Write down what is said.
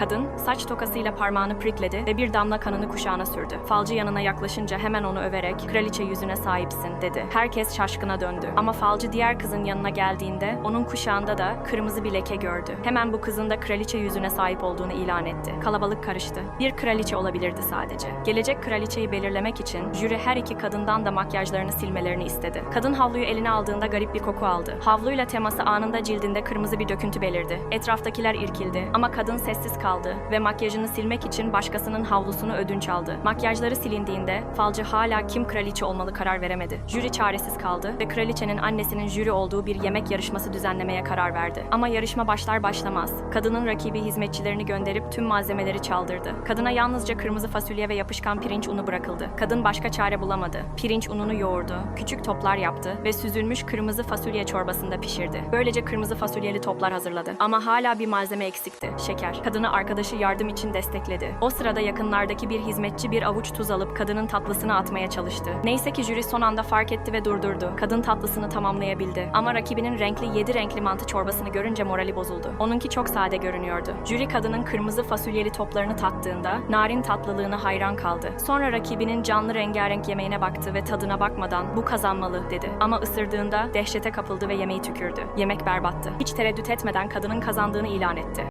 Kadın saç tokasıyla parmağını prikledi ve bir damla kanını kuşağına sürdü. Falcı yanına yaklaşınca hemen onu överek kraliçe yüzüne sahipsin dedi. Herkes şaşkına döndü. Ama falcı diğer kızın yanına geldiğinde onun kuşağında da kırmızı bir leke gördü. Hemen bu kızın da kraliçe yüzüne sahip olduğunu ilan etti. Kalabalık karıştı. Bir kraliçe olabilirdi sadece. Gelecek kraliçeyi belirlemek için jüri her iki kadından da makyajlarını silmelerini istedi. Kadın havluyu eline aldığında garip bir koku aldı. Havluyla teması anında cildinde kırmızı bir döküntü belirdi. Etraftakiler irkildi ama kadın sessiz kaldı ve makyajını silmek için başkasının havlusunu ödünç aldı. Makyajları silindiğinde falcı hala kim kraliçe olmalı karar veremedi. Jüri çaresiz kaldı ve kraliçenin annesinin jüri olduğu bir yemek yarışması düzenlemeye karar verdi. Ama yarışma başlar başlamaz. Kadının rakibi hizmetçilerini gönderip tüm malzemeleri çaldırdı. Kadına yalnızca kırmızı fasulye ve yapışkan pirinç unu bırakıldı. Kadın başka çare bulamadı. Pirinç ununu yoğurdu, küçük toplar yaptı ve süzülmüş kırmızı fasulye çorbasında pişirdi. Böylece kırmızı fasulyeli toplar hazırladı. Ama hala bir malzeme eksikti. Şeker. Kadını arkadaşı yardım için destekledi. O sırada yakınlardaki bir hizmetçi bir avuç tuz alıp kadının tatlısını atmaya çalıştı. Neyse ki jüri son anda fark etti ve durdurdu. Kadın tatlısını tamamlayabildi. Ama rakibinin renkli yedi renkli mantı çorbasını görünce morali bozuldu. Onunki çok sade görünüyordu. Jüri kadının kırmızı fasulyeli toplarını tattığında narin tatlılığına hayran kaldı. Sonra rakibinin canlı rengarenk yemeğine baktı ve tadına bakmadan bu kazanmalı dedi. Ama ısırdığında dehşete kapıldı ve yemeği tükürdü. Yemek berbattı. Hiç tereddüt etmeden kadının kazandığını ilan etti.